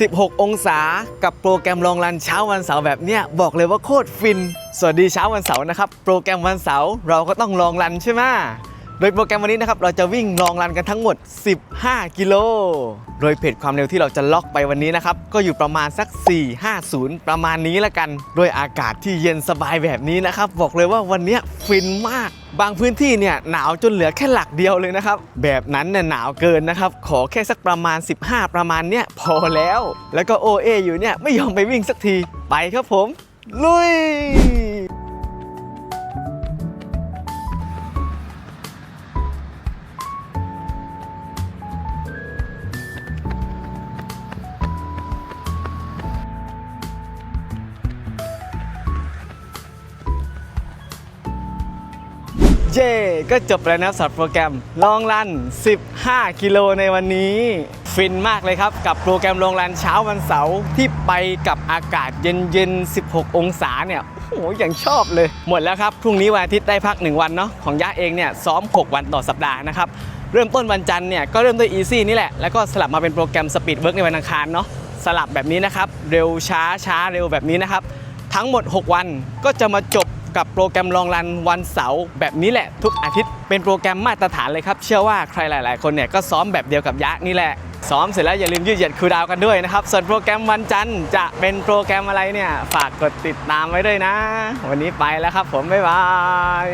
16 องศากับโปรแกรมลองรันเช้าวันเสาร์แบบเนี้ยบอกเลยว่าโคตรฟิน สวัสดีเช้าวันเสาร์นะครับ โปรแกรมวันเสาร์เราก็ต้องลองรันใช่ไหม โดยโปรแกรมวันนี้นะครับเราจะวิ่งลองรันกันทั้งหมด 15 กิโล โดยเพจความเร็วที่เราจะล็อกไปวันนี้นะครับก็อยู่ประมาณสัก 450 ประมาณนี้ละกัน โดยอากาศที่เย็นสบายแบบนี้นะครับบอกเลยว่าวันนี้ฟินมาก บางพื้นที่เนี่ยหนาวจนเหลือแค่หลักเดียวเลยนะครับแบบนั้นเนี่ยหนาวเกินนะครับขอแค่สักประมาณ 15 ประมาณเนี้ยพอแล้ว แล้วก็โอเออยู่เนี่ยไม่ยอมไปวิ่งสักทีไปครับผม ลุย เย่ก็จบแล้วนะครับสำหรับโปรแกรมลองรัน 15 กิโลในวันนี้ ฟินมากเลยครับ กับโปรแกรมลองรันเช้าวันเสาร์ที่ไปกับอากาศเย็นๆ 16 องศาเนี่ยโอ้โหอย่างชอบเลย หมดแล้วครับ พรุ่งนี้วันอาทิตย์ได้พัก 1 วันเนาะของย่าเองเนี่ยซ้อม 6 วันต่อสัปดาห์นะครับ เริ่มต้นวันจันทร์เนี่ยก็เริ่มด้วย Easy นี่แหละ แล้วก็สลับมาเป็นโปรแกรม Speed Work ในวันอังคารเนาะสลับแบบนี้นะครับเร็วช้าช้าเร็วแบบนี้นะครับทั้งหมด 6 วันก็จะมาจบ กับโปรแกรมลองรันวันเสาร์แบบนี้แหละทุกอาทิตย์เป็นโปรแกรมมาตรฐานเลยครับ เชื่อว่าใครหลาย ๆ คนเนี่ยก็ซ้อมแบบเดียวกับยะนี่แหละซ้อมเสร็จแล้วอย่าลืมยืดเหยียดคูดาวกันด้วยนะครับ ส่วนโปรแกรมวันจันทร์จะเป็นโปรแกรมอะไรเนี่ย ฝากกดติดตามไว้ด้วยนะ วันนี้ไปแล้วครับผม บ๊ายบาย